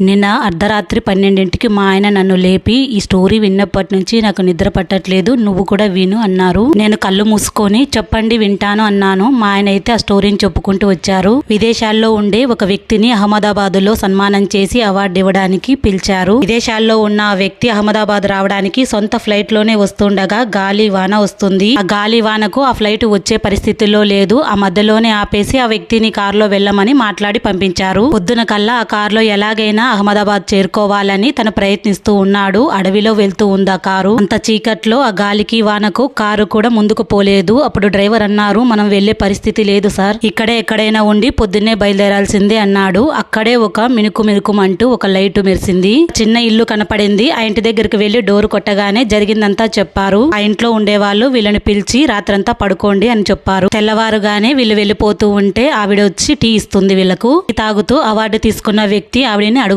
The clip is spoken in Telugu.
నిన్న అర్ధరాత్రి పన్నెండింటికి మా ఆయన నన్ను లేపి ఈ స్టోరీ విన్నప్పటి నుంచి నాకు నిద్ర పట్టట్లేదు నువ్వు కూడా విను అన్నారు. నేను కళ్ళు మూసుకొని చెప్పండి వింటాను అన్నాను. మా ఆయన అయితే ఆ స్టోరీని చెప్పుకుంటూ వచ్చారు. విదేశాల్లో ఉండే ఒక వ్యక్తిని అహ్మదాబాద్లో సన్మానం చేసి అవార్డు ఇవ్వడానికి పిలిచారు. విదేశాల్లో ఉన్న ఆ వ్యక్తి అహ్మదాబాద్ రావడానికి సొంత ఫ్లైట్లోనే వస్తుండగా గాలి వాన వస్తుంది. ఆ గాలి వానకు ఆ ఫ్లైట్ వచ్చే పరిస్థితిలో లేదు. ఆ మధ్యలోనే ఆపేసి ఆ వ్యక్తిని కారులో వెళ్ళమని మాట్లాడి పంపించారు. పొద్దున కల్లా ఆ కారులో ఎలాగైనా అహ్మదాబాద్ చేరుకోవాలని తను ప్రయత్నిస్తూ ఉన్నాడు. అడవిలో వెళ్తూ ఉంది ఆ కారు? అంత చీకట్లో ఆ గాలికి వానకు కారు కూడా ముందుకు పోలేదు. అప్పుడు డ్రైవర్ అన్నారు మనం వెళ్ళే పరిస్థితి లేదు సార్. ఇక్కడే ఎక్కడైనా ఉండి పొద్దున్నే బయలుదేరాల్సిందే అన్నాడు. అక్కడే ఒక మినుకు మినుకుమంటూ ఒక లైట్ మెరిసింది. చిన్న ఇల్లు కనపడింది. ఆ ఇంటి దగ్గరికి వెళ్ళి డోర్ కొట్టగానే జరిగిందంతా చెప్పారు. ఆ ఇంట్లో ఉండేవాళ్ళు వీళ్ళని పిలిచి రాత్రంతా పడుకోండి అని చెప్పారు. తెల్లవారుగానే వీళ్ళు వెళ్ళిపోతూ ఉంటే ఆవిడ వచ్చి టీ ఇస్తుంది వీళ్ళకు తాగుతూ అవార్డు తీసుకున్న వ్యక్తి ఆవిడని అడుగు